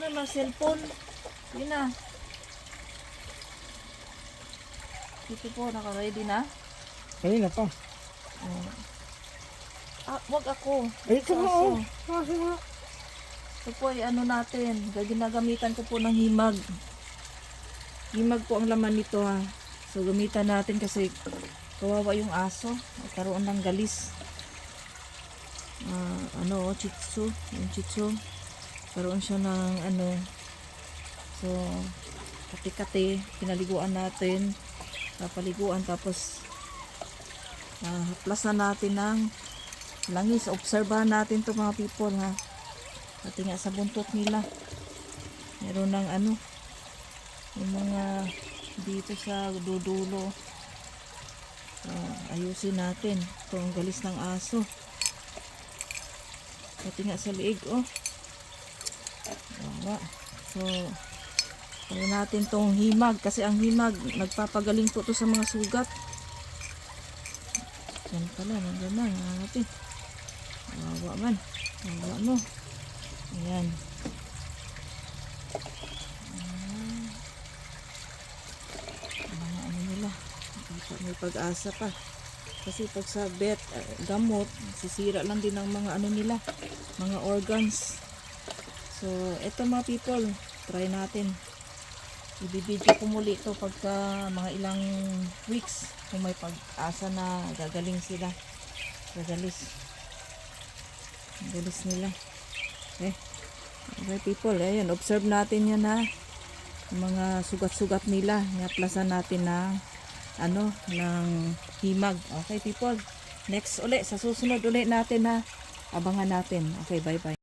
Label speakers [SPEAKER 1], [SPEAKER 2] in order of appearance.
[SPEAKER 1] Ano na, cellphone? Yun na. Dito po, naka-ready na.
[SPEAKER 2] Kanina pa.
[SPEAKER 1] Oh. Ah, wag ako.
[SPEAKER 2] Ay, ito
[SPEAKER 1] aso.
[SPEAKER 2] oh. Kasi nga.
[SPEAKER 1] Ito po ay ano natin. Ginagamitan ko po ng himag. Himag po ang laman nito ha. So gamitan natin kasi kawawa yung aso. Nagkaroon ng galis. Ah, ano, chitsu. Yung chitsu. Karoon siya ng ano. So, kati-kati. Pinaliguan natin. Papaliguan tapos ah, haplas na natin ng langis. Obserbahan natin to mga people ha. Pati nga sa buntot nila. Meron ng ano. Yung mga dito sa dudulo. So, ayusin natin. Ito galis ng aso. Pati nga sa liig, oh. Wala. So, kaya natin tong himag. Kasi ang himag, nagpapagaling po to sa mga sugat. Yan pala, nandiyan na. Hanapin. Wawa man. Wawa mo. Ayan. Mga ano nila. May pag-asa pa. Kasi pag sa eh, gamot, sisira lang din ang mga ano nila, mga organs. So, eto mga people, try natin. Ibibidyo ko muli ito pagka mga ilang weeks kung may pag-asa na gagaling sila. Gagalis. Galis nila. Okay. Okay people, ayan, observe natin yan ha. Mga sugat-sugat nila, i-aplasan natin ng ano, ng himag. Okay people, next uli, sa susunod uli natin ha. Abangan natin. Okay, bye-bye.